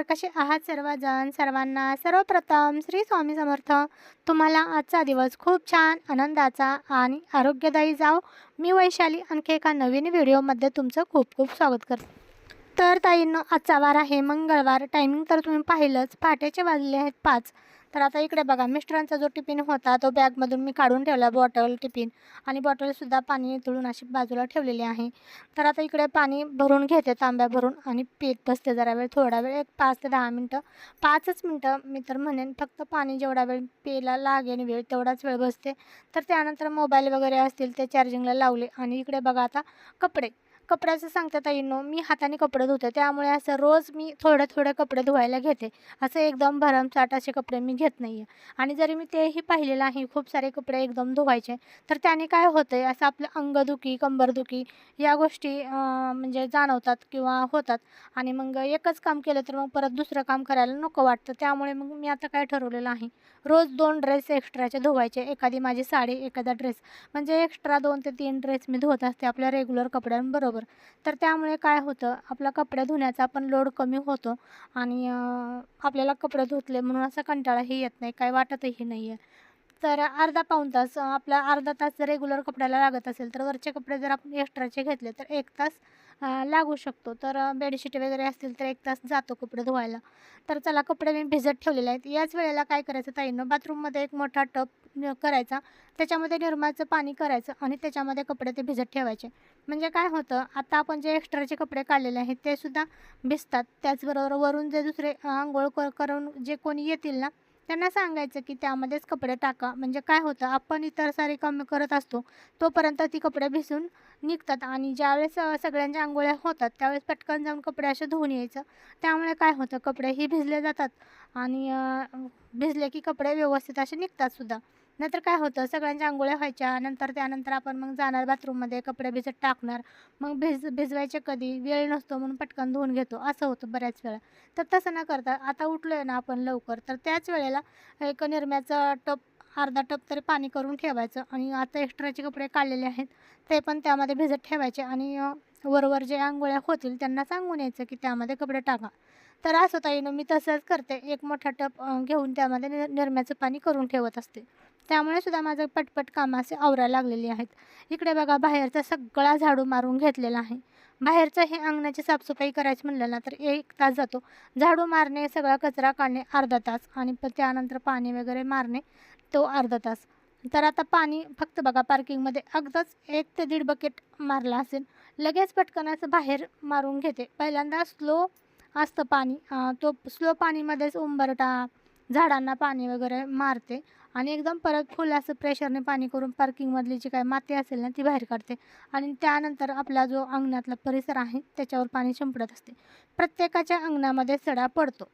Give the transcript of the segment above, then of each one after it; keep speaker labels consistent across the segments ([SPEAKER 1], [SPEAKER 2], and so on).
[SPEAKER 1] नमस्कार. कसे आहात सर्वजण? सर्वांना सर्वप्रथम श्री स्वामी समर्थ. तुम्हाला आजचा दिवस खूप छान आनंदाचा आणि आरोग्यदायी जाओ मी वैशाली आणखी एका नवीन व्हिडिओमध्ये तुमचं खूप खूप स्वागत करते. तर ताईंनो आजचा वार आहे मंगळवार. टायमिंग तर तुम्ही पाहिलंच. पहाटेचे वाजले आहेत पाच. तर आता इकडे बघा मिस्टरांचा जो टिफिन होता तो बॅगमधून मी काढून ठेवला बॉटल टिफिन. आणि बॉटलसुद्धा पाणी तुळून अशी बाजूला ठेवलेली आहे. तर आता इकडे पाणी भरून घेते तांब्या भरून आणि पीत बसते जरा वेळ थोडा वेळ एक पाच ते दहा मिनटं. पाचच मिनटं मी तर म्हणेन फक्त पाणी जेवढा वेळ प्यायला लागेल वेळ तेवढाच वेळ बसते. तर त्यानंतर मोबाईल वगैरे असतील ते चार्जिंगला लावले. आणि इकडे बघा आता कपडे. कपड्याचं सांगता ताईंनो मी हाताने कपडे धुते त्यामुळे असं रोज मी थोडे थोडे कपडे धुवायला घेते. असं एकदम भरमसाट असे कपडे मी घेत नाही आहे आणि जरी मी तेही पाहिलेलं आहे खूप सारे कपडे एकदम धुवायचे तर त्याने काय होतं आहे असं आपलं अंगदुखी कंबरदुखी या गोष्टी म्हणजे जाणवतात किंवा होतात. आणि मग एकच काम केलं तर मग परत दुसरं काम करायला नको वाटतं. त्यामुळे मग मी आता काय ठरवलेलं आहे? रोज दोन ड्रेस एक्स्ट्राचे धुवायचे एखादी माझी साडी एखादा ड्रेस. म्हणजे एक्स्ट्रा दोन ते तीन ड्रेस मी धुवत असते आपल्या रेग्युलर कपड्यांबरोबर. तर त्यामुळे काय होतं आपला कपडे धुण्याचा पण लोड कमी होतो आणि आपल्याला कपडे धुतले म्हणून असा कंटाळाही येत नाही काय वाटतही नाही आहे तर अर्धा पाऊण तास आपला अर्धा तास जर रेग्युलर कपड्याला लागत असेल तर वरचे कपडे जर आपण एक्स्ट्राचे घेतले तर एक तास लागू शकतो. तर बेडशीट वगैरे असतील तर एक तास जातो कपडे धुवायला. तर चला कपडे मी भिजत ठेवलेले आहेत. याच वेळेला काय करायचं ताईनं बाथरूममध्ये एक मोठा टप करायचा. त्याच्यामध्ये निरमाचं पाणी करायचं आणि त्याच्यामध्ये कपडे ते भिजत ठेवायचे. म्हणजे काय होतं आता आपण जे एक्स्ट्राचे कपडे काढलेले आहेत ते सुद्धा भिजतात. त्याचबरोबर वरून जे दुसरे आंघोळ करून जे कोणी येतील ना त्यांना सांगायचं की त्यामध्येच कपडे टाका. म्हणजे काय होतं आपण इतर सारे कामं करत असतो तोपर्यंत ती कपडे भिजून निघतात आणि ज्यावेळेस सगळ्यांच्या आंघोळ्या होतात त्यावेळेस पटकन जाऊन कपडे असे धुवून यायचं. त्यामुळे काय होतं कपडेही भिजले जातात आणि भिजले की कपडे व्यवस्थित असे निघतात सुद्धा. नाहीतर काय होतं सगळ्यांच्या आंघोळ्या व्हायच्या नंतर त्यानंतर आपण मग जाणार बाथरूममध्ये कपडे भिजत टाकणार. मग भिज भिजवायचे कधी वेळ नसतो म्हणून पटकन धुवून घेतो असं होतं बऱ्याच वेळा. तर तसं न करता आता उठलो आहे ना आपण लवकर तर त्याच वेळेला एक निरम्याचा टप अर्धा टप तरी पाणी करून ठेवायचं आणि आता एक्स्ट्राचे कपडे काढलेले आहेत ते पण त्यामध्ये भिजत ठेवायचे आणि वरवर जे आंघोळ्या होतील त्यांना सांगून यायचं की त्यामध्ये कपडे टाका. तर असं ताईनं मी तसंच करते एक मोठा टप घेऊन त्यामध्ये निर्म्याचं निरम्याचं पाणी करून ठेवत असते. त्यामुळे सुद्धा माझं पटपट कामं असे आवरायला लागलेली आहेत. इकडे बघा बाहेरचा सगळा झाडू मारून घेतलेला आहे. बाहेरचं हे अंगणाची साफसफाई करायची म्हणलं ना तर एक तास जातो. झाडू मारणे सगळा कचरा काढणे अर्धा तास आणि प त्यानंतर पाणी वगैरे मारणे तो अर्धा तास. तर आता पाणी फक्त बघा पार्किंगमध्ये अगदंच एक ते दीड बकेट मारला असेल लगेच पटकन असं बाहेर मारून घेते. पहिल्यांदा स्लो असतं पाणी तो स्लो पाणीमध्येच उंबरटा झाडांना पाणी वगैरे मारते. आणि एकदम परत फुल असं प्रेशरने पाणी करून पार्किंगमधली जी काय माती असेल ना ती बाहेर काढते. आणि त्यानंतर आपला जो अंगणातला परिसर आहे त्याच्यावर पाणी शिंपडत असते. प्रत्येकाच्या अंगणामध्ये सडा पडतो.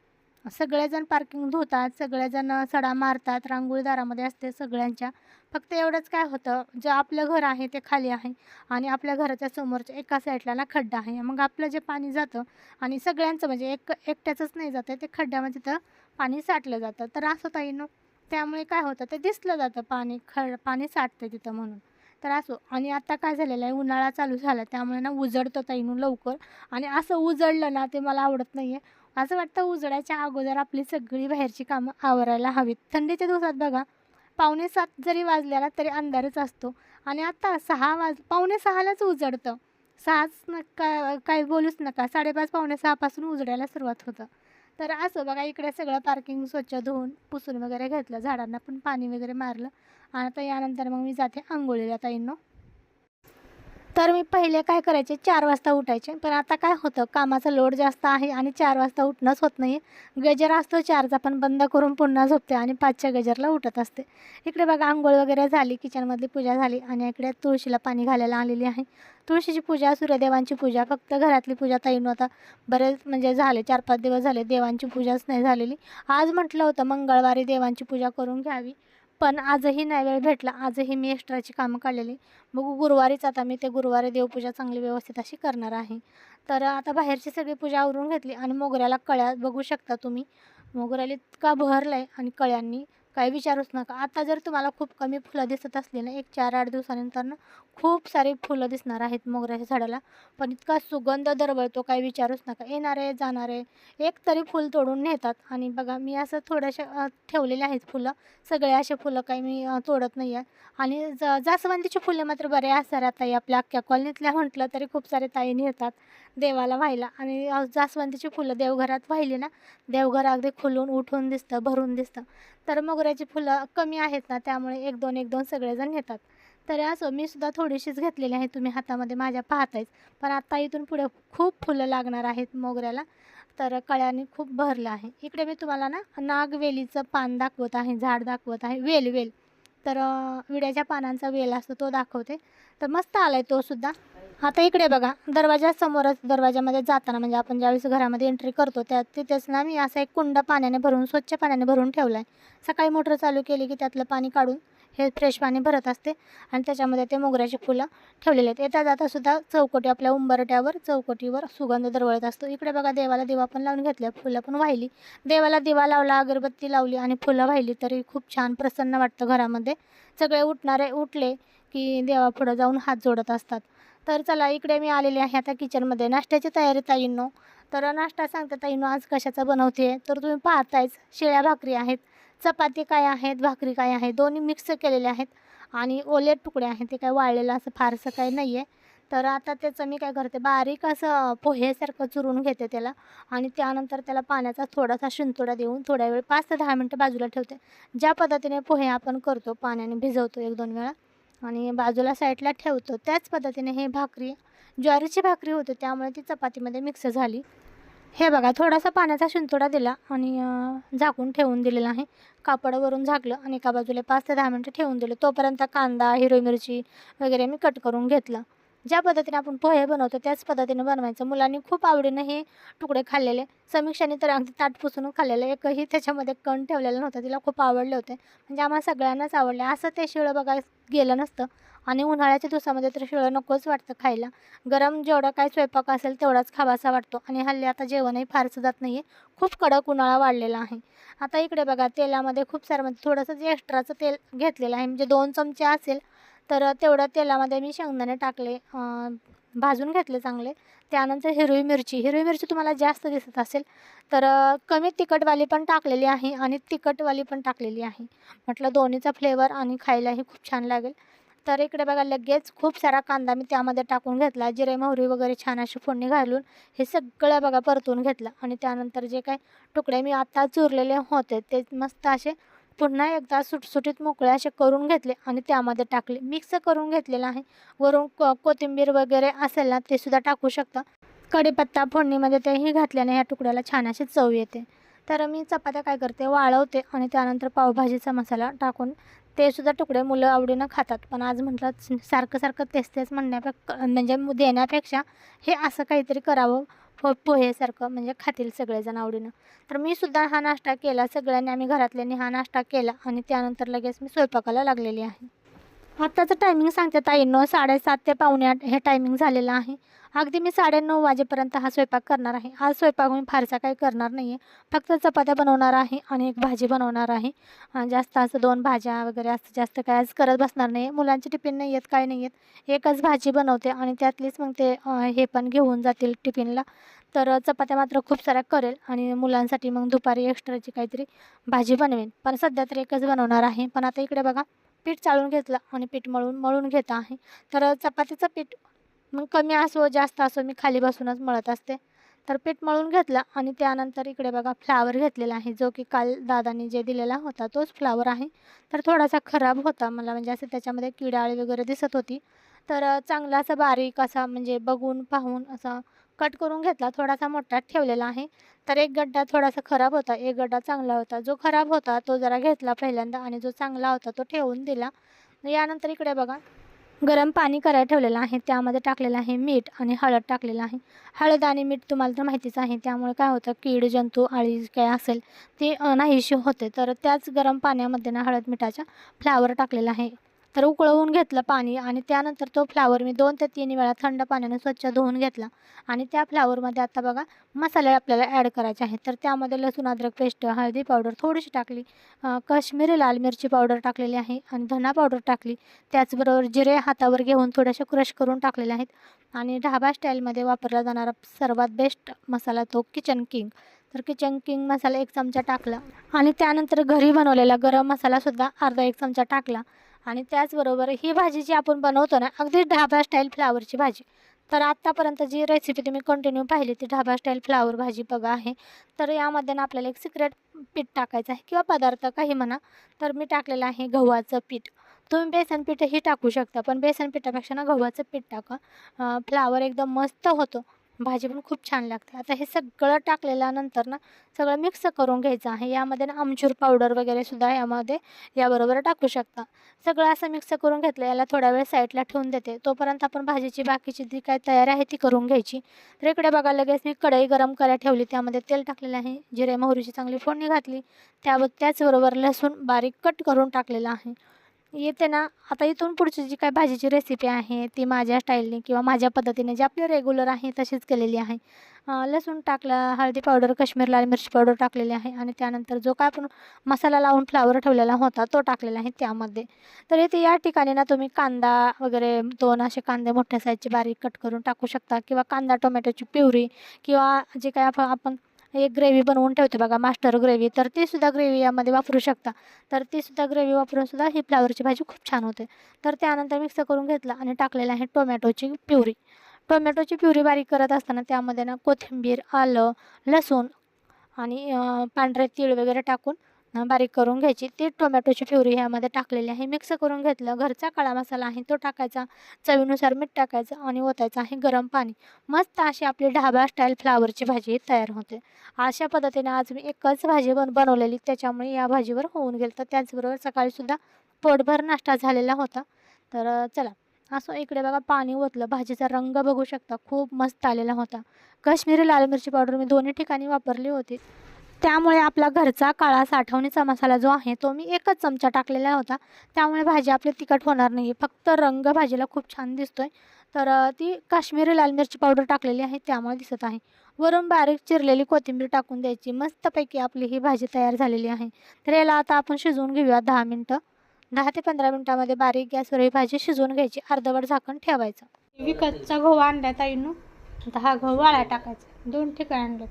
[SPEAKER 1] सगळेजण पार्किंग धुतात सगळेजण सडा मारतात रांगोळी दारामध्ये असते सगळ्यांच्या. फक्त एवढंच काय होतं जे आपलं घर आहे ते खाली आहे आणि आपल्या घराच्या समोरच्या एका साईडला ना खड्डा आहे. मग आपलं जे पाणी जातं आणि सगळ्यांचं म्हणजे एक एकट्याचंच नाही जातं ते खड्ड्यामध्ये तिथं पाणी साठलं जातं. तर असं ताईनं त्यामुळे काय होतं ते दिसलं जातं पाणी खळ पाणी साठतं तिथं म्हणून. तर असो आणि आता काय झालेलं आहे उन्हाळा चालू झाला त्यामुळे ना उजडतं ताईनू लवकर. आणि असं उजडलं ना ते मला आवडत नाही आहे असं वाटतं उजडायच्या अगोदर आपली सगळी बाहेरची कामं आवरायला हवीत. थंडीच्या दिवसात बघा पावणे सात जरी वाजल्याला तरी अंधारच असतो. आणि आता सहा वाज पावणे सहालाच उजडतं. सहाच नका काही बोलूच नका. साडेपाच पावणे सहापासून उजडायला सुरुवात होतं. तर असं बघा इकडे सगळं पार्किंग स्वच्छ धुवून पुसून वगैरे घेतलं झाडांना पण पाणी वगैरे मारलं. आणि आता यानंतर मग मी जाते आंघोळीला ताईंनो. तर मी पहिले काय करायचे चार वाजता उठायचे. पण आता काय होतं कामाचा लोड जास्त आहे आणि चार वाजता उठणंच होत नाही गजर असतो चारचा पण बंद करून पुन्हा झोपते आणि पाचच्या गजरला उठत असते. इकडे बघा आंघोळ वगैरे झाली किचनमधली पूजा झाली आणि इकडे तुळशीला पाणी घालायला आलेली आहे. तुळशीची पूजा सूर्यदेवांची पूजा फक्त घरातली पूजा ताई आता. बरेच म्हणजे झाले चार पाच दिवस झाले देवांची पूजाच नाही झालेली. आज म्हटलं होतं मंगळवारी देवांची पूजा करून घ्यावी. पण आजही नाही वेळ भेटला. आजही मी एक्स्ट्राची कामं काढलेली. बघू गुरुवारीच आता मी ते गुरुवारी देवपूजा चांगली व्यवस्थित अशी करणार आहे. तर आता बाहेरची सगळी पूजा आवरून घेतली आणि मोगऱ्याला कळ्या बघू शकता तुम्ही. मोगऱ्याला इतका बहरला आहे आणि कळ्यांनी काही विचारूच नका. आता जर तुम्हाला खूप कमी फुलं दिसत असली ना एक चार आठ दिवसानंतर ना खूप सारी फुलं दिसणार आहेत मोगऱ्याच्या झाडाला. पण इतका सुगंध दरवळतो काही विचारूच नका. येणारे जाणारे एक तरी फुल तोडून नेतात. आणि बघा मी असं थोड्याशा ठेवलेले आहेत फुलं. सगळे असे फुलं काही मी तोडत नाही आहे आणि ज जास्वंदीची फुलं मात्र बरे असणार आता आपल्या अख्ख्या कॉलनीतल्या म्हटलं तरी खूप सारे ताई नेतात. देवाला व्हायला. आणि जास्वंदीची फुलं देवघरात वाहिली ना देवघर अगदी खुलून उठून दिसतं भरून दिसतं. तर मोगऱ्याची फुलं कमी आहेत ना त्यामुळे एक दोन एक दोन सगळेजण घेतात. तरी असं मी सुद्धा थोडीशीच घेतलेली आहे तुम्ही हातामध्ये माझ्या पाहतायच पण आता इथून पुढे खूप फुलं लागणार आहेत मोगऱ्याला तर कळ्याने खूप भरलं आहे. इकडे मी तुम्हाला ना नागवेलीचं पान दाखवत आहे झाड दाखवत आहे वेल वेल. तर विड्याच्या पानांचा वेल असतो तो दाखवते. तर मस्त आला आहे तो सुद्धा. आता इकडे बघा दरवाजासमोरच दरवाजामध्ये जाताना म्हणजे आपण ज्यावेळेस घरामध्ये एंट्री करतो त्या तिथेच ना मी असा एक कुंड पाण्याने भरून स्वच्छ पाण्याने भरून ठेवला आहे सकाळी मोटर चालू केली की त्यातलं पाणी काढून हे फ्रेश पाणी भरत असते आणि त्याच्यामध्ये ते मोगऱ्याची फुलं ठेवलेले आहेत. येता जातासुद्धा चौकटी आपल्या उंबरट्यावर चौकटीवर सुगंध दरवळत असतो. इकडे बघा देवाला दिवा पण लावून घेतल्या फुलं पण वाहिली. देवाला दिवा लावला अगरबत्ती लावली आणि फुलं वाहिली तरी खूप छान प्रसन्न वाटतं घरामध्ये. सगळे उठणारे उठले की देवापुढं जाऊन हात जोडत असतात. तर चला इकडे मी आलेले आहे आता किचनमध्ये नाश्त्याची तयारी ताईंनो. तर नाश्ता सांगते ताईंनो आज कशाचा बनवते तर तुम्ही पाहतायच शिळ्या भाकरी आहेत. चपाती काय आहेत भाकरी काय आहे? दोन्ही मिक्स केलेले आहेत. आणि ओले तुकडे आहेत ते काय वाळलेलं असं फारसं काही नाही आहे तर आता त्याचं मी काय करते बारीक असं पोहेसारखं चुरून घेते त्याला. आणि त्यानंतर त्याला पाण्याचा थोडासा शिंतोडा देऊन थोड्या वेळ पाच ते दहा मिनटं बाजूला ठेवते. ज्या पद्धतीने पोहे आपण करतो पाण्याने भिजवतो एक दोन वेळा आणि बाजूला साईडला ठेवतो. त्याच पद्धतीने हे भाकरी ज्वारीची भाकरी होते त्यामुळे ती चपातीमध्ये मिक्स झाली. हे बघा थोडासा पाण्याचा शिंतोडा दिला आणि झाकून ठेवून दिलेला आहे. कापडावरून झाकलं आणि एका बाजूला पाच ते दहा मिनटं ठेवून दिलं. तोपर्यंत कांदा हिरवी मिरची वगैरे मी कट करून घेतलं. ज्या पद्धतीने आपण पोहे बनवतो त्याच पद्धतीने बनवायचं. मुलांनी खूप आवडीनं हे तुकडे खाल्लेले. समीक्षाने तर अगदी ताट पुसून खाल्लेलं. एकही त्याच्यामध्ये कण ठेवलेलं नव्हतं. तिला खूप आवडले होते. म्हणजे आम्हाला सगळ्यांनाच आवडले. असं ते शिळं बघायला गेलं नसतं. आणि उन्हाळ्याच्या दिवसामध्ये तर शिळं नकोच वाटतं खायला. गरम जेवढा काय स्वयंपाक असेल तेवढाच खावासा वाटतो. आणि हल्ली आता जेवणही फारसं जात नाही आहे खूप कडक उन्हाळा वाढलेला आहे. आता इकडे बघा तेलामध्ये खूप सारं म्हणजे थोडंसं जे एक्स्ट्राचं तेल घेतलेलं आहे. म्हणजे दोन चमचे असेल तर तेवढ्या तेलामध्ये मी शेंगदाणे टाकले भाजून घेतले चांगले. त्यानंतर हिरवी मिरची. हिरवी मिरची तुम्हाला जास्त दिसत असेल तर कमी तिखटवाली पण टाकलेली आहे आणि तिखटवाली पण टाकलेली आहे. म्हटलं दोन्हीचा फ्लेवर आणि खायलाही खूप छान लागेल. तर इकडे बघा लगेच खूप सारा कांदा मी त्यामध्ये टाकून घेतला. जिरे मोहरी वगैरे छान अशी फोडणी घालून हे सगळं बघा परतून घेतलं. आणि त्यानंतर जे काय तुकडे मी आत्ता चुरलेले होते ते मस्त असे पुन्हा एकदा सुटसुटीत मोकळे असे करून घेतले आणि त्यामध्ये टाकले. मिक्स करून घेतलेलं आहे. वरून को कोथिंबीर वगैरे असेल ना ते सुद्धा टाकू शकता. कढीपत्ता फोडणीमध्ये तेही घातल्याने ह्या तुकड्याला छान अशी चव येते. तर मी चपात्या काय करते वाळवते आणि त्यानंतर पावभाजीचा मसाला टाकून ते सुद्धा तुकडे मुलं आवडीनं खातात. पण आज म्हटलं सारखं सारखं तेच तेच म्हणण्यापेक्षा म्हणजे देण्यापेक्षा हे असं काहीतरी करावं हो पोहेसारखं म्हणजे खातील सगळेजण आवडीनं. तर मी सुद्धा हा नाश्ता केला. सगळ्यांनी आम्ही घरातल्यांनी हा नाश्ता केला आणि त्यानंतर लगेच मी स्वयंपाकाला लागलेली आहे. आत्ताचं टायमिंग सांगते ताईंनो साडेसात ते पावणे आठ हे टायमिंग झालेलं आहे. अगदी मी साडेनऊ वाजेपर्यंत हा स्वयंपाक करणार आहे. आज स्वयंपाक मी फारसा काही करणार नाही आहे फक्त चपात्या बनवणार आहे आणि एक भाजी बनवणार आहे. जास्त असं दोन भाज्या वगैरे असं जास्त काय आज करत बसणार नाही मुलांचे टिफिन नाही आहेत काय नाही आहेत एकच भाजी बनवते आणि त्यातलीच मग ते हे पण घेऊन जातील टिफिनला. तर चपात्या मात्र खूप साऱ्या करेल आणि मुलांसाठी मग दुपारी एक्स्ट्राची काहीतरी भाजी बनवेन. पण सध्या तर एकच बनवणार आहे. पण आता इकडे बघा पीठ चाळून घेतलं आणि पीठ मळून मळून घेत आहे. तर चपातीचं पीठ मग कमी असो जास्त असो मी खाली बसूनच मळत असते. तर पीठ मळून घेतलं आणि त्यानंतर इकडे बघा फ्लावर घेतलेला आहे. जो की काल दादानी जे दिलेला होता तोच फ्लावर आहे. तर थोडासा खराब होता मला म्हणजे असं त्याच्यामध्ये किडाळी वगैरे दिसत होती. तर चांगला असा बारीक असा म्हणजे बघून पाहून असा कट करून घेतला. थोडासा मोठा ठेवलेला आहे. तर एक गड्डा थोडासा खराब होता. एक गड्डा चांगला होता. जो खराब होता तो जरा घेतला पहिल्यांदा आणि जो चांगला होता तो ठेवून दिला. यानंतर इकडे बघा. गरम पाणी करायला ठेवलेलं आहे. त्यामध्ये टाकलेलं आहे मीठ आणि हळद टाकलेलं आहे. हळद आणि मीठ तुम्हाला तर माहितीच आहे. त्यामुळे काय होतं कीड जंतू आळी काय असेल ते नाहीशी होते. तर त्याच गरम पाण्यामध्ये ना हळद मिठाच्या फ्लावर टाकलेला आहे. तर उकळवून घेतलं पाणी आणि त्यानंतर तो फ्लावर मी दोन ते तीन वेळा थंड पाण्याने स्वच्छ धुवून घेतला. आणि त्या फ्लावरमध्ये आता बघा मसाले आपल्याला ॲड करायचे आहेत. तर त्यामध्ये लसूण अद्रक पेस्ट हळदी पावडर थोडीशी टाकली. काश्मीरी लाल मिरची पावडर टाकलेली आहे आणि धना पावडर टाकली. त्याचबरोबर जिरे हातावर घेऊन थोडेसे क्रश करून टाकलेले आहेत. आणि ढाबा स्टाईलमध्ये वापरला जाणारा सर्वात बेस्ट मसाला तो किचन किंग तर किचन किंग मसाला एक चमचा टाकला. आणि त्यानंतर घरी बनवलेला गरम मसालासुद्धा अर्धा एक चमचा टाकला. आणि त्याचबरोबर ही भाजी जी आपण बनवतो ना अगदी ढाबा स्टाईल फ्लावरची भाजी. तर आत्तापर्यंत जी रेसिपी तुम्ही कंटिन्यू पाहिली ती ढाबा स्टाईल फ्लावर भाजी बघा आहे. तर यामध्ये ना आपल्याला एक सिक्रेट पीठ टाकायचं आहे किंवा पदार्थ काही म्हणा तर मी टाकलेलं आहे गव्हाचं पीठ. तुम्ही बेसन पीठही टाकू शकता पण बेसन पिठापेक्षा ना गव्हाचं पीठ टाका. फ्लावर एकदम मस्त होतो. भाजी पण खूप छान लागते. आता हे सगळं टाकलेल्यानंतर ना सगळं मिक्स करून घ्यायचं आहे. यामध्ये ना आमचूर पावडर वगैरे सुद्धा यामध्ये याबरोबर टाकू शकता. सगळं असं मिक्स करून घेतलं याला थोडा वेळ साईडला ठेवून देते. तोपर्यंत आपण भाजीची बाकीची जी काय तयारी आहे ती करून घ्यायची. तर इकडे बघा लगेच मी कढई गरम करायला ठेवली. त्यामध्ये तेल टाकलेलं आहे. जिरे मोहरीची चांगली फोडणी घातली. त्या त्याचबरोबर लसूण बारीक कट करून टाकलेलं आहे. येते ना. आता इथून पुढची जी काय भाजीची रेसिपी आहे ती माझ्या स्टाईलने किंवा माझ्या पद्धतीने जी आपली रेग्युलर आहे तशीच केलेली आहे. लसूण टाकलं हळदी पावडर काश्मीर लाल मिरची पावडर टाकलेली आहे आणि त्यानंतर जो काय आपण मसाला लावून फ्लावर ठेवलेला होता तो टाकलेला आहे त्यामध्ये. तर इथे या ठिकाणी ना तुम्ही कांदा वगैरे दोन असे कांदे मोठ्या साईजचे बारीक कट करून टाकू शकता किंवा कांदा टोमॅटोची प्युरी किंवा जे काय आपण एक ग्रेव्ही बनवून ठेवते बघा मास्टर ग्रेव्ही तर ती सुद्धा ग्रेव्ही यामध्ये वापरू शकता. तर ती सुद्धा ग्रेव्ही वापरून सुद्धा ही फ्लावरची भाजी खूप छान होते. तर त्यानंतर मिक्स करून घेतला आणि टाकलेलं आहे टोमॅटोची प्युरी. टोमॅटोची प्युरी बारीक करत असताना त्यामध्ये ना कोथिंबीर आलं लसूण आणि पांढरे तीळ वगैरे टाकून बारीक करून घ्यायची. ती टोमॅटोची प्युरी ह्यामध्ये टाकलेली आहे. मिक्स करून घेतलं. घरचा काळा मसाला आहे तो टाकायचा. चवीनुसार मीठ टाकायचं आणि ओतायचं आहे गरम पाणी. मस्त अशी आपली ढाबा स्टाईल फ्लावरची भाजी तयार होते. अशा पद्धतीने आज मी एकच भाजी बन बनवलेली. त्याच्यामुळे या भाजीवर होऊन गेलं. तर त्याचबरोबर सकाळीसुद्धा पोटभर नाश्ता झालेला होता. तर चला. असं इकडे बघा पाणी ओतलं. भाजीचा रंग बघू शकता. खूप मस्त आलेला होता. काश्मीरी लाल मिरची पावडर मी दोन्ही ठिकाणी वापरली होती. त्यामुळे आपला घरचा काळा साठवणीचा मसाला जो आहे तो मी एकच चमचा टाकलेला होता. त्यामुळे भाजी आपली तिखट होणार नाही फक्त रंग भाजीला खूप छान दिसतोय. तर ती काश्मीरी लाल मिरची पावडर टाकलेली आहे त्यामुळे दिसत आहे. वरून बारीक चिरलेली कोथिंबीर टाकून द्यायची. मस्तपैकी आपली ही भाजी तयार झालेली आहे. तर याला आता आपण शिजवून घेऊया दहा मिनटं. दहा ते पंधरा मिनटामध्ये बारीक गॅसवर ही भाजी शिजवून घ्यायची. अर्धवट झाकण ठेवायचं. विकतचा गहू आणला ताईनू. दहा गहू वाळा टाकायचा. दोन ठिकाणी आणलं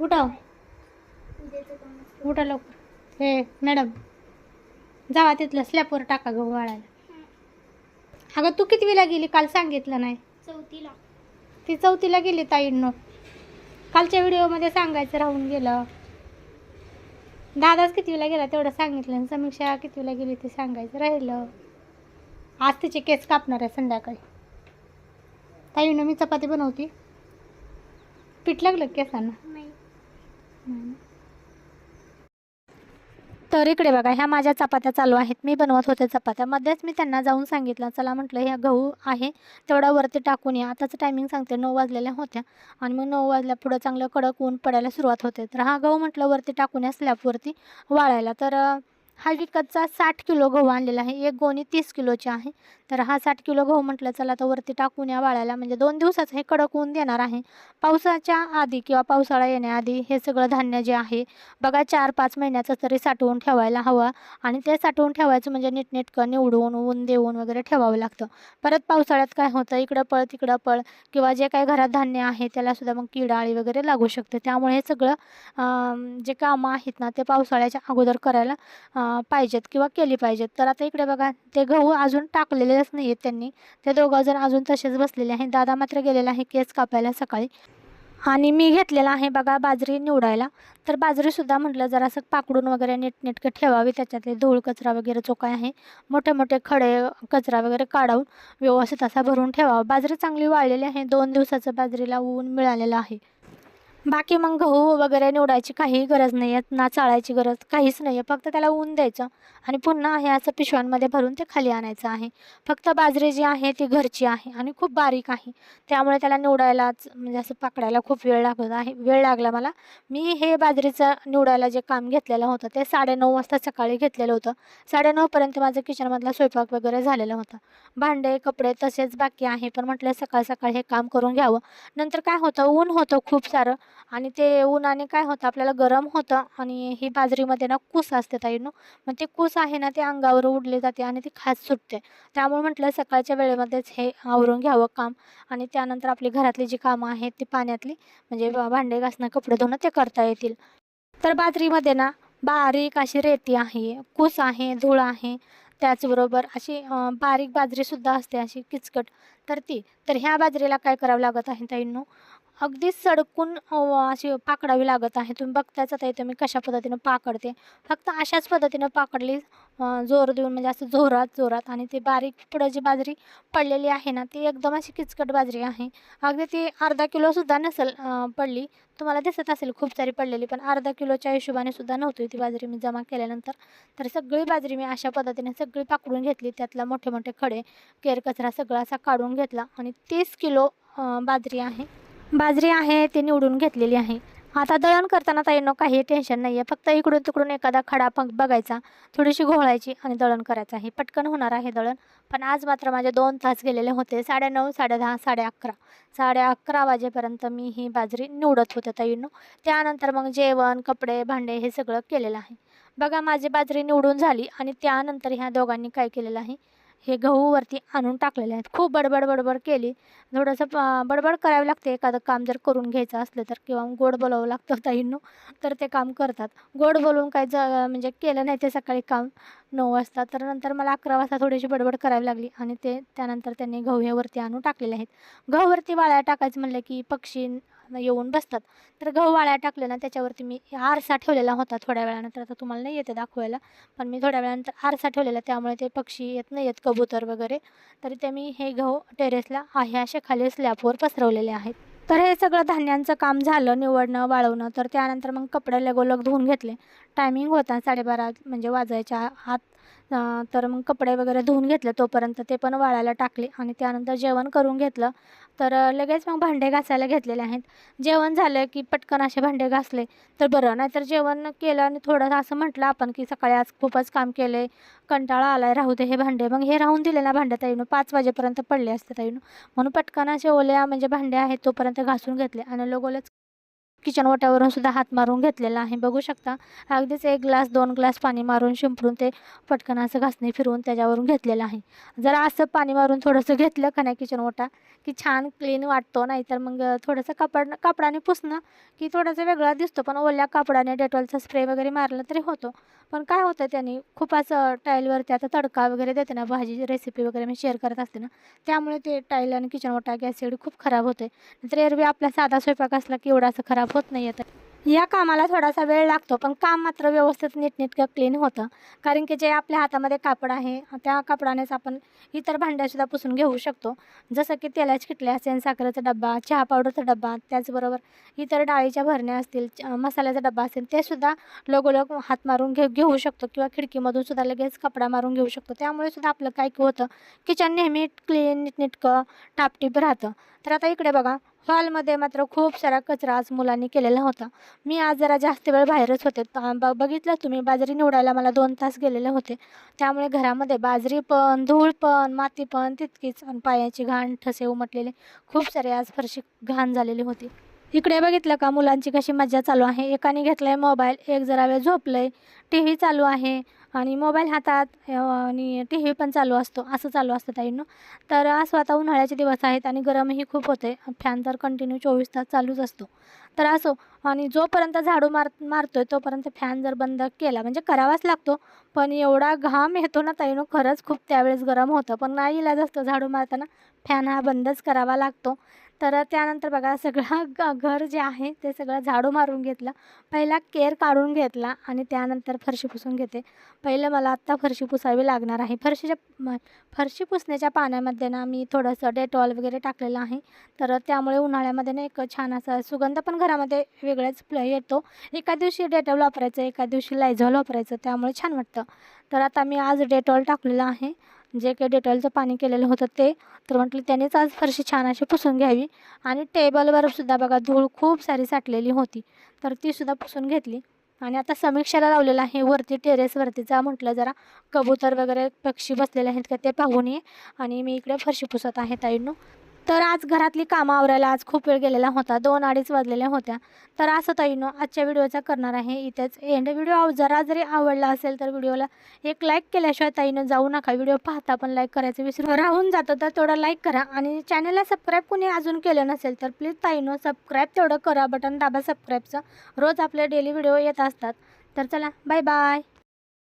[SPEAKER 1] उठाव. उठा लवकर. हे मॅडम. जावा तिथलं स्लॅपवर टाका गहू वाळायला. अगं तू किती वेळा गेली? काल सांगितलं नाही.
[SPEAKER 2] चौथीला.
[SPEAKER 1] ती चौथीला गेली ताईंनो. कालच्या व्हिडिओमध्ये सांगायचं राहून गेलं. दादाच किती वेळा गेला तेवढं सांगितलं समीक्षा किती वेळा गेली ते सांगायचं राहिलं. आज तिचे केस कापणार आहे संध्याकाळी. ताईनं मी चपाती बनवती. पीठ लागलं का केसांना. तर इकडे बघा ह्या माझ्या चपात्या चालू आहेत. मी बनवत होते चपात्या. मध्येच मी त्यांना जाऊन सांगितलं चला म्हटलं ह्या गहू आहे तेवढा वरती टाकून या. आताचं टायमिंग सांगते नऊ वाजलेल्या होत्या आणि मग नऊ वाजल्या पुढं चांगलं कडक ऊन पडायला सुरुवात होते. तर हा गहू म्हटलं वरती टाकून या स्लॅबवरती वाळायला. तर हा विकतचा साठ किलो गहू आणलेला आहे. एक गोणी तीस किलोची आहे. तर हा साठ किलो गहू म्हटलं चला तर वरती टाकून या वाळायला. म्हणजे दोन दिवसाचं हे कडक ऊन देणार आहे. पावसाच्या आधी किंवा पावसाळा येण्याआधी हे सगळं धान्य जे आहे बघा चार पाच महिन्याचं तरी साठवून ठेवायला हवं. आणि ते साठवून ठेवायचं म्हणजे नीटनेटकं निवडून ऊन देऊन वगैरे ठेवावं लागतं. परत पावसाळ्यात काय होतं इकडं पळ तिकडं पळ किंवा जे काही घरात धान्य आहे त्यालासुद्धा मग कीड आळी वगैरे लागू शकते. त्यामुळे हे सगळं जे कामं आहेत ना ते पावसाळ्याच्या अगोदर करायला पाहिजेत किंवा केली पाहिजेत. तर आता इकडे बघा ते गहू अजून टाकलेलेच नाही आहेत त्यांनी. ते दोघं जण अजून तसेच बसलेले आहेत. दादा मात्र गेलेला आहे केस कापायला सकाळी. आणि मी घेतलेला आहे बघा बाजरी निवडायला. तर बाजरीसुद्धा म्हटलं जरासं पाकडून वगैरे नीटनेटकं ठेवावी. त्याच्यातले धूळ कचरा वगैरे जो काय आहे मोठे मोठे खडे कचरा वगैरे काढावून व्यवस्थित असा भरून ठेवावा. बाजरी चांगली वाळलेली आहे. दोन दिवसाचं बाजरीला ऊन मिळालेलं आहे. बाकी मग गहू वगैरे निवडायची काही गरज नाही आहे ना चाळायची गरज काहीच नाही. आहे फक्त त्याला ऊन द्यायचं आणि पुन्हा हे असं पिशव्यांमध्ये भरून ते खाली आणायचं आहे. फक्त बाजरी जी आहे ती घरची आहे आणि खूप बारीक आहे. त्यामुळे त्याला निवडायलाच म्हणजे असं पकडायला खूप वेळ लागत आहे. वेळ लागला मला. मी हे बाजरीचं निवडायला जे काम घेतलेलं होतं ते साडेनऊ वाजता सकाळी घेतलेलं होतं. साडेनऊपर्यंत माझं किचनमधला स्वयंपाक वगैरे झालेलं होतं. भांडे कपडे तसेच बाकी आहे. पण म्हटलं सकाळ सकाळी हे काम करून घ्यावं. नंतर काय होतं? ऊन होतं खूप सारं. आणि ते उन्हाने काय होतं आपल्याला गरम होतं आणि ही बाजरीमध्ये ना कूस असते ताईनं. मग ते कूस आहे ना ते अंगावर उडले जाते आणि ती खास सुटते. त्यामुळे म्हटलं सकाळच्या वेळेमध्येच हे आवरून घ्यावं काम. आणि त्यानंतर आपली घरातली जी कामं आहेत ती पाण्यातली म्हणजे भांडे घासणं कपडे धुणं ते करता येतील. तर बाजरीमध्ये ना बारीक अशी रेती आहे कूस आहे धूळ आहे. त्याचबरोबर अशी बारीक बाजरीसुद्धा असते अशी किचकट. तर ती तर ह्या बाजरीला काय करावं लागत आहे ताईंनो? अगदी सडकून अशी पाकडावी लागत आहे. तुम्ही बघताच आता इथं मी कशा पद्धतीनं पाकडते. फक्त अशाच पद्धतीनं पाकडली जोर देऊन म्हणजे असं जोरात जोरात आणि ती बारीक पुढं जी बाजरी पडलेली आहे ना ती एकदम अशी किचकट बाजरी आहे. अगदी ती अर्धा किलोसुद्धा नसेल पडली. तुम्हाला दिसत असेल खूप सारी पडलेली पण अर्धा किलोच्या हिशोबाने सुद्धा नव्हती ती बाजरी मी जमा केल्यानंतर. तर सगळी बाजरी मी अशा पद्धतीने सगळी पाकडून घेतली. त्यातला मोठे मोठे खडे केर कचरा सगळा असा काढून घेतला आणि तीस किलो बाजरी आहे. बाजरी आहे ती निवडून घेतलेली आहे. आता दळण करताना ताईंनो काही टेन्शन नाही आहे फक्त इकडून तिकडून एखादा खडा पंख बघायचा थोडीशी घोळायची आणि दळण करायचं आहे. पटकन होणार आहे दळण. पण आज मात्र माझे दोन तास गेलेले होते. साडेनऊ साडेदहा साडे अकरा साडे अकरा वाजेपर्यंत मी ही बाजरी निवडत होते ताईंनो. त्यानंतर मग जेवण कपडे भांडे हे सगळं केलेलं आहे. बघा माझी बाजरी निवडून झाली आणि त्यानंतर ह्या दोघांनी काय केलेलं आहे? हे गहूवरती आणून टाकलेले आहेत. खूप बडबड बडबड केली. थोडंसं बडबड करावी लागते. एखादं काम जर करून घ्यायचं असलं तर किंवा गोड बोलावं लागतं ताईंनो तर ते काम करतात. गोड बोलून काय ज म्हणजे केलं नाही ते सकाळी काम नऊ वाजता. तर नंतर मला अकरा वाजता थोडीशी बडबड करावी लागली आणि ते त्यानंतर त्यांनी गहू हे वरती आणून टाकलेले आहेत. गहूवरती वाळ्या टाकायचं म्हणलं की पक्षी येऊन बसतात. तर गहू वाळ्या टाकले ना त्याच्यावरती मी आरसा ठेवलेला होता थोड्या वेळानंतर. आता तुम्हाला नाही येते दाखवायला पण मी थोड्या वेळानंतर आरसा ठेवलेला त्यामुळे ते पक्षी येत नाही येत कबूतर वगैरे. तरी ते मी हे गहू टेरेसला आहे असे खाली स्लॅबवर पसरवलेले आहेत. तर हे सगळं धान्यांचं काम झालं निवडणं वाळवणं. तर त्यानंतर मग कपडे लगोलग धुवून घेतले. टायमिंग होता साडेबारा म्हणजे वाजायच्या आत तर मग कपडे वगैरे धुवून घेतले तोपर्यंत ते पण वाळायला टाकले आणि त्यानंतर जेवण करून घेतलं. तर लगेच मग भांडे घासायला घेतलेले आहेत. जेवण झालं की पटकन असे भांडे घासले. तर बरं नाहीतर जेवण केलं आणि थोडंसं असं म्हटलं आपण की सकाळी आज खूपच काम केले कंटाळा आला आहे राहू दे हे भांडे. मग हे राहून दिले ना भांडे ताईनं पाच वाजेपर्यंत पडले असते ताईनं. म्हणून पटकन असे ओल्या म्हणजे भांडे आहेत तोपर्यंत घासून घेतले आणि लगोलच किचन ओट्यावरून सुद्धा हात मारून घेतलेला आहे. बघू शकता अगदीच एक ग्लास दोन ग्लास पाणी मारून शिंपडून ते पटकन असं घासणी फिरवून त्याच्यावरून घेतलेलं आहे. जरा असं पाणी मारून थोडंसं घेतलं का नाही किचन ओटा की छान क्लीन वाटतो नाहीतर मग थोडंसं कापड कापडाने पुसणं की थोडंसं वेगळा दिसतो. पण ओल्या कापडाने डेटॉलचा स्प्रे वगैरे मारला तरी होतो. पण काय होतं त्याने खूप असं टाईलवरती आता तडका वगैरे देते ना भाजी रेसिपी वगैरे मी शेअर करत असते ना त्यामुळे ते टाईल आणि किचन ओटा गॅस एवढी खूप खराब होते. नंतर एरवी आपला साधा स्वयंपाक असला की एवढा असं खराब होत नाही येतं या कामाला थोडासा वेळ लागतो पण काम मात्र व्यवस्थित नीटनेटकं क्लीन होतं. कारण की जे आपल्या हातामध्ये कापड आहे त्या कापडानेच आपण इतर भांड्यासुद्धा पुसून घेऊ शकतो. जसं की तेलाची किटली असेल साखरेचा डब्बा चहा पावडरचा डब्बा त्याचबरोबर इतर डाळीच्या भरण्या असतील च- मसाल्याचा डब्बा असेल तेसुद्धा लगोलग हात मारून घे घेऊ शकतो किंवा खिडकीमधून सुद्धा लगेच कपडा मारून घेऊ शकतो. त्यामुळे सुद्धा आपलं काय काय होतं किचन नेहमी क्लीन नीटनेटकं टापटीप राहतं. तर आता इकडे बघा हॉलमध्ये मात्र खूप सारा कचरा आज मुलांनी केलेला होता. मी आज जरा जास्त वेळ बाहेरच होते. ब बघितलं तुम्ही बाजरी निवडायला मला दोन तास गेलेले होते. त्यामुळे घरामध्ये बाजरी पण धूळ पण माती पण तितकीच आणि पायाची घाण ठसे उमटलेले. खूप सारे आज फरशी घाण झालेली होती. इकडे बघितलं का मुलांची कशी मजा चालू आहे? एकाने घेतलाय मोबाईल एक जरा वेळ झोपलंय. टी व्ही चालू आहे. आणि मोबाईल हातात आणि टी व्ही पण चालू असतो असं चालू असतं ताईंनो. तर असं आता उन्हाळ्याचे दिवस आहेत आणि गरमही खूप होते. फॅन तर कंटिन्यू चोवीस तास चालूच असतो. तर असो आणि जोपर्यंत झाडू मार मारतो आहे तोपर्यंत फॅन जर बंद केला म्हणजे करावाच लागतो. पण एवढा घाम येतो ना ताईनो खरंच खूप त्यावेळेस गरम होतं. पण नाही इलाज असतं झाडू मारताना. फॅन हा बंदच करावा लागतो. तर त्यानंतर बघा सगळं ग घर जे आहे ते सगळं झाडू मारून घेतलं. पहिला केर काढून घेतला आणि त्यानंतर फरशी पुसून घेते पहिलं मला आत्ता फरशी पुसावी लागणार आहे. फरशीच्या फरशी पुसण्याच्या पाण्यामध्ये ना मी थोडंसं डेटॉल वगैरे टाकलेलं आहे. तर त्यामुळे उन्हाळ्यामध्ये ना एक छान असा सुगंध पण घरामध्ये वेगळाच येतो. एका दिवशी डेटॉल वापरायचं एका दिवशी लायझॉल वापरायचं त्यामुळे छान वाटतं. तर आता मी आज डेटॉल टाकलेलं आहे. जे काही डेटॉलचं पाणी केलेलं होतं ते तर म्हटलं त्यानेच आज फरशी छान अशी पुसून घ्यावी. आणि टेबलवर सुद्धा बघा धूळ खूप सारी साठलेली होती. तर तीसुद्धा पुसून घेतली. आणि आता समीक्षाला लावलेलं आहे वरती टेरेसवरती जा म्हटलं जरा. कबूतर वगैरे पक्षी बसलेले आहेत का ते पाहून ये. आणि मी इकडे फरशी पुसत आहे ताईंनो. तर आज घरातली कामं आवरायला आज खूप वेळ गेलेला होता. दोन अडीच वाजलेल्या होत्या. तर असं ताईनो आजच्या व्हिडिओचा करणार आहे. इथेच एंड व्हिडिओ जरा जरी आवडला असेल तर व्हिडिओला एक लाईक केल्याशिवाय ताईनं जाऊ नका. व्हिडिओ पाहता पण लाईक करायचं विसरू राहून जातं तर तेवढं लाईक करा. आणि चॅनलला सबस्क्राईब कोणी अजून केलं नसेल तर प्लीज ताईनो सबस्क्राईब तेवढं करा. बटन दाबा सबस्क्राईबचं रोज आपले डेली व्हिडिओ येत असतात. तर चला बाय बाय